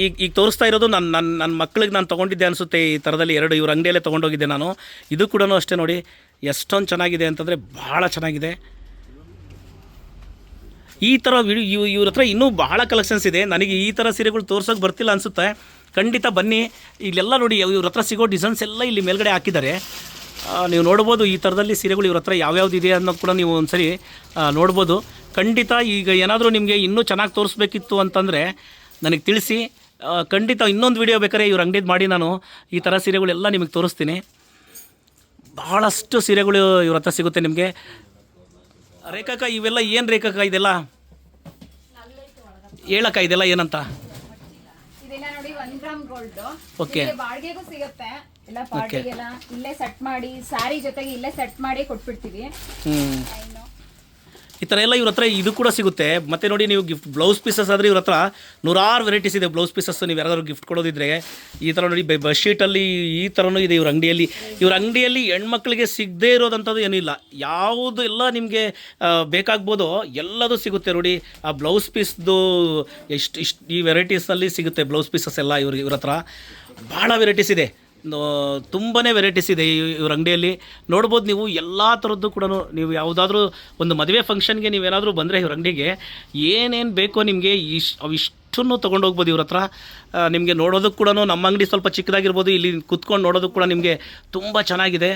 ಈಗ ಈಗ ತೋರಿಸ್ತಾ ಇರೋದು ನನ್ನ ನನ್ನ ನನ್ನ ಮಕ್ಳಿಗೆ ನಾನು ತೊಗೊಂಡಿದ್ದೆ ಅನಿಸುತ್ತೆ ಈ ಥರದಲ್ಲಿ ಎರಡು ಇವ್ರ ಅಂಗಡಿಯಲ್ಲೇ ತೊಗೊಂಡೋಗಿದ್ದೆ ನಾನು. ಇದು ಕೂಡ ಅಷ್ಟೇ ನೋಡಿ, ಎಷ್ಟೊಂದು ಚೆನ್ನಾಗಿದೆ ಅಂತಂದರೆ ಭಾಳ ಚೆನ್ನಾಗಿದೆ. ಈ ಥರ ವಿಡಿಯೋ ಇವ್ರ ಹತ್ರ ಇನ್ನೂ ಬಹಳ ಕಲೆಕ್ಷನ್ಸ್ ಇದೆ. ನನಗೆ ಈ ಥರ ಸೀರೆಗಳು ತೋರ್ಸೋಕೆ ಬರ್ತಿಲ್ಲ ಅನಿಸುತ್ತೆ. ಖಂಡಿತ ಬನ್ನಿ. ಇಲ್ಲೆಲ್ಲ ನೋಡಿ, ಇವ್ರ ಹತ್ರ ಸಿಗೋ ಡಿಸೈನ್ಸ್ ಎಲ್ಲ ಇಲ್ಲಿ ಮೇಲ್ಗಡೆ ಹಾಕಿದ್ದಾರೆ. ನೀವು ನೋಡ್ಬೋದು ಈ ಥರದಲ್ಲಿ ಸೀರೆಗಳು ಇವ್ರ ಹತ್ರ ಯಾವ್ಯಾವ್ದು ಇದೆ ಅನ್ನೋದು ಕೂಡ ನೀವು ಒಂದ್ಸರಿ ನೋಡ್ಬೋದು. ಖಂಡಿತ ಈಗ ಏನಾದರೂ ನಿಮಗೆ ಇನ್ನೂ ಚೆನ್ನಾಗಿ ತೋರಿಸ್ಬೇಕಿತ್ತು ಅಂತಂದರೆ ನನಗೆ ತಿಳಿಸಿ. ಖಂಡಿತ ಇನ್ನೊಂದು ವಿಡಿಯೋ ಬೇಕಾದ್ರೆ ಇವ್ರ ಅಂಗಡಿದು ಮಾಡಿ ನಾನು ಈ ಥರ ಸೀರೆಗಳೆಲ್ಲ ನಿಮಗೆ ತೋರಿಸ್ತೀನಿ. ಭಾಳಷ್ಟು ಸೀರೆಗಳು ಇವ್ರ ಹತ್ರ ಸಿಗುತ್ತೆ ನಿಮಗೆ. ರೇಖಾಕ ಇವೆಲ್ಲ ಏನು ರೇಖಾಕ ಇದೆಲ್ಲ? ಹೇಳಕ್ಕ ಇದೆಲ್ಲ ಏನಂತ ಇದೆಲ್ಲ ನೋಡಿ ಒನ್ ಗ್ರಾಮ್ ಗೋಲ್ಡ್ ಓಕೆ ಬಾಡಿಗೆಗೂ ಸಿಗುತ್ತೆ. ಎಲ್ಲ ಪಾರ್ಟಿಗೆಲ್ಲ ಇಲ್ಲೇ ಸೆಟ್ ಮಾಡಿ ಸ್ಯಾರಿ ಜೊತೆಗೆ ಇಲ್ಲೇ ಸೆಟ್ ಮಾಡಿ ಕೊಟ್ಬಿಡ್ತೀವಿ. ಇನ್ನು ಈ ಥರ ಎಲ್ಲ ಇವ್ರ ಹತ್ರ ಇದು ಕೂಡ ಸಿಗುತ್ತೆ. ಮತ್ತು ನೋಡಿ ನೀವು ಗಿಫ್ಟ್ ಬ್ಲೌಸ್ ಪೀಸಸ್ ಆದರೆ ಇವ್ರ ಹತ್ರ ನೂರಾರು ವೆರೈಟೀಸ್ ಇದೆ ಬ್ಲೌಸ್ ಪೀಸಸ್ ನೀವು ಯಾರಾದರೂ ಗಿಫ್ಟ್ ಕೊಡೋದಿದ್ರೆ ಈ ಥರ ನೋಡಿ ಶೀಟಲ್ಲಿ ಈ ಥರನೂ ಇದೆ ಇವ್ರ ಅಂಗಡಿಯಲ್ಲಿ. ಇವ್ರ ಅಂಗಡಿಯಲ್ಲಿ ಹೆಣ್ಮಕ್ಳಿಗೆ ಸಿಗದೇ ಇರೋದಂಥದ್ದು ಏನಿಲ್ಲ ಯಾವುದು ಎಲ್ಲ ನಿಮಗೆ ಬೇಕಾಗ್ಬೋದು ಎಲ್ಲದೂ ಸಿಗುತ್ತೆ ನೋಡಿ. ಆ ಬ್ಲೌಸ್ ಪೀಸ್ದು ಎಷ್ಟು, ಇಷ್ಟು ಈ ವೆರೈಟೀಸಲ್ಲಿ ಸಿಗುತ್ತೆ ಬ್ಲೌಸ್ ಪೀಸಸ್ ಎಲ್ಲ ಇವ್ರಿಗೆ ಇವ್ರ ಹತ್ರ. ಭಾಳ ವೆರೈಟೀಸ್ ಇದೆ. ತುಂಬಾ ವೆರೈಟೀಸ್ ಇದೆ ಇವ್ರ ಅಂಗಡಿಯಲ್ಲಿ. ನೋಡ್ಬೋದು ನೀವು ಎಲ್ಲ ಥರದ್ದು ಕೂಡ ನೀವು ಯಾವುದಾದ್ರೂ ಒಂದು ಮದುವೆ ಫಂಕ್ಷನ್ಗೆ ನೀವೇನಾದರೂ ಬಂದರೆ ಇವ್ರ ಅಂಗಡಿಗೆ, ಏನೇನು ಬೇಕೋ ನಿಮಗೆ ಇಶ್ ಅವಿಷ್ಟನ್ನು ತೊಗೊಂಡೋಗ್ಬೋದು ಇವ್ರ ಹತ್ರ. ನಿಮಗೆ ನೋಡೋದಕ್ಕೆ ಕೂಡ ನಮ್ಮ ಅಂಗಡಿ ಸ್ವಲ್ಪ ಚಿಕ್ಕದಾಗಿರ್ಬೋದು, ಇಲ್ಲಿ ಕುತ್ಕೊಂಡು ನೋಡೋದಕ್ಕೆ ಕೂಡ ನಿಮಗೆ ತುಂಬ ಚೆನ್ನಾಗಿದೆ.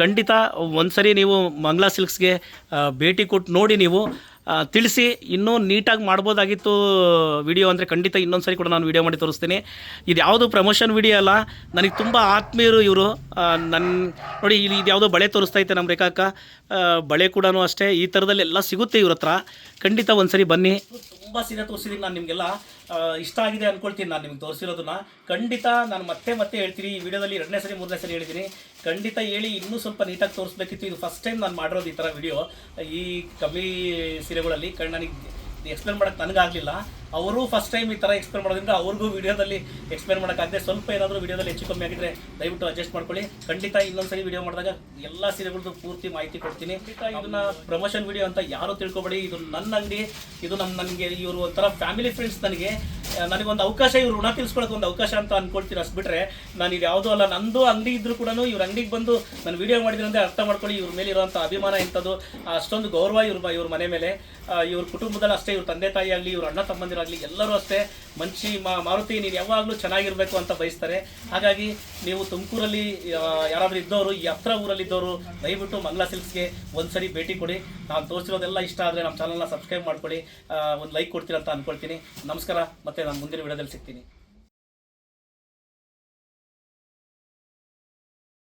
ಖಂಡಿತ ಒಂದ್ಸರಿ ನೀವು ಮಂಗ್ಲಾ ಸಿಲ್ಕ್ಸ್ಗೆ ಭೇಟಿ ಕೊಟ್ಟು ನೋಡಿ ನೀವು. ತಿಳಿಸಿ, ಇನ್ನೂ ನೀಟಾಗಿ ಮಾಡ್ಬೋದಾಗಿತ್ತು ವಿಡಿಯೋ ಅಂದರೆ ಖಂಡಿತ ಇನ್ನೊಂದು ಸರಿ ಕೂಡ ನಾನು ವಿಡಿಯೋ ಮಾಡಿ ತೋರಿಸ್ತೀನಿ. ಇದು ಯಾವುದು ಪ್ರಮೋಷನ್ ವಿಡಿಯೋ ಅಲ್ಲ, ನನಗೆ ತುಂಬ ಆತ್ಮೀಯರು ಇವರು. ನನ್ನ ನೋಡಿ, ಇಲ್ಲಿ ಇದು ಯಾವುದೋ ಬಳೆ ತೋರಿಸ್ತಾ ಇತ್ತೆ ನಮ್ಮ ರೇಖಾಕ ಬಳೆ ಕೂಡ ಅಷ್ಟೇ, ಈ ಥರದಲ್ಲಿ ಎಲ್ಲ ಸಿಗುತ್ತೆ ಇವ್ರ ಹತ್ರ. ಖಂಡಿತ ಒಂದ್ಸರಿ ಬನ್ನಿ. ತುಂಬ ಸೀರೆ ತೋರಿಸಿದ್ದೀನಿ ನಾನು ನಿಮಗೆಲ್ಲ. ಇಷ್ಟ ಆಗಿದೆ ಅಂದ್ಕೊಳ್ತೀನಿ ನಾನು ನಿಮ್ಗೆ ತೋರಿಸಿರೋದನ್ನ. ಖಂಡಿತ ನಾನು ಮತ್ತೆ ಮತ್ತೆ ಹೇಳ್ತೀನಿ. ಈ ವಿಡಿಯೋದಲ್ಲಿ ಎರಡನೇ ಸರಿ, ಮೂರನೇ ಸರಿ ಹೇಳಿದ್ದೀನಿ. ಖಂಡಿತ ಹೇಳಿ, ಇನ್ನೂ ಸ್ವಲ್ಪ ನೀಟಾಗಿ ತೋರಿಸ್ಬೇಕಿತ್ತು. ಇದು ಫಸ್ಟ್ ಟೈಮ್ ನಾನು ಮಾಡಿರೋದು ಈ ಥರ ವಿಡಿಯೋ ಈ ಕಮ್ಮಿ ಸೀರೆಗಳಲ್ಲಿ ಕಣ್ಣು ನನಗೆ ಎಕ್ಸ್ಪ್ಲೇನ್ ಮಾಡೋಕ್ಕೆ ನನಗಾಗಲಿಲ್ಲ. ಅವರು ಫಸ್ಟ್ ಟೈಮ್ ಈ ಥರ ಎಕ್ಸ್ಪ್ಲೇನ್ ಮಾಡೋದ್ರಿಂದ ಅವ್ರಿಗೂ ವಿಡಿಯೋದಲ್ಲಿ ಎಕ್ಸ್ಪ್ಲೇನ್ ಮಾಡೋಕ್ಕಾಗದೆ ಸ್ವಲ್ಪ ಏನಾದರೂ ವಿಡಿಯೋದಲ್ಲಿ ಹೆಚ್ಚು ಕಮ್ಮಿ ಆಗಿದ್ರೆ ದಯವಿಟ್ಟು ಅಡ್ಜಸ್ಟ್ ಮಾಡ್ಕೊಳ್ಳಿ. ಖಂಡಿತ ಇನ್ನೊಂದು ಸರಿ ವಿಡಿಯೋ ಮಾಡಿದಾಗ ಎಲ್ಲ ಸೀರೆಗಳದ್ದು ಪೂರ್ತಿ ಮಾಹಿತಿ ಕೊಡ್ತೀನಿ. ಖಂಡಿತ ಇದನ್ನ ಪ್ರಮೋಷನ್ ವಿಡಿಯೋ ಅಂತ ಯಾರು ತಿಳ್ಕೊಬೇಡಿ. ಇದು ನನ್ನ ಅಂಗಡಿ. ಇದು ನಮ್ಮ ನನಗೆ ಇವರು ಒಂಥರ ಫ್ಯಾಮಿಲಿ ಫ್ರೆಂಡ್ಸ್ ನನಗೆ. ನನಗೊಂದು ಅವಕಾಶ, ಇವ್ರು ಋಣ ತಿಳಿಸ್ಕೊಳಕ್ಕೆ ಒಂದು ಅವಕಾಶ ಅಂತ ಅನ್ಕೊಳ್ತೀನಿ ಅಷ್ಟು ಬಿಟ್ರೆ ನಾನು ಇದು ಯಾವುದೂ ಅಲ್ಲ, ನಂದು ಅಂಗಡಿ ಇದ್ರು ಕೂಡ ಇವ್ರ ಅಂಗಡಿಗೆ ಬಂದು ನಾನು ವಿಡಿಯೋ ಮಾಡಿದ್ರೆ ಅರ್ಥ ಮಾಡ್ಕೊಳ್ಳಿ, ಇವ್ರ ಮೇಲೆ ಇರುವಂತ ಅಭಿಮಾನ ಇಂಥದ್ದು ಅಷ್ಟೊಂದು ಗೌರವ ಇವ್ರ ಇವ್ರ ಮನೆ ಮೇಲೆ. ಇವ್ರ ಕುಟುಂಬದಲ್ಲಿ ಅಷ್ಟೇ, ಇವ್ರ ತಂದೆ ತಾಯಿ ಆಗಲಿ, ಇವ್ರ ಅಣ್ಣ ತಮ್ಮಂದಿರಾಗಲಿ, ಎಲ್ಲರೂ ಅಷ್ಟೇ ಮಂಚಿ ಮಾರುತಿ ನೀನು ಯಾವಾಗಲೂ ಚೆನ್ನಾಗಿರ್ಬೇಕು ಅಂತ ಬಯಸ್ತಾರೆ. ಹಾಗಾಗಿ ನೀವು ತುಮಕೂರಲ್ಲಿ ಯಾರಾದರೂ ಇದ್ದವರು, ಈ ಹತ್ರ ಊರಲ್ಲಿ ಇದ್ದವರು, ದಯವಿಟ್ಟು ಮಂಗ್ಲಾ ಸಿಲ್ಕ್ಸ್ಗೆ ಒಂದ್ಸರಿ ಭೇಟಿ ಕೊಡಿ. ನಾನು ತೋರಿಸಿರೋದೆಲ್ಲ ಇಷ್ಟ ಆದರೆ ನಮ್ಮ ಚಾನಲ್ನ ಸಬ್ಸ್ಕ್ರೈಬ್ ಮಾಡ್ಕೊಳ್ಳಿ ಒಂದು ಲೈಕ್ ಕೊಡ್ತೀರಂತ ಅಂತ ಅಂದ್ಕೊಳ್ತೀನಿ ನಮಸ್ಕಾರ, ಮತ್ತೆ ನಾನು ಮುಂದಿನ ವಿಡಿಯೋದಲ್ಲಿ ಸಿಗ್ತೀನಿ.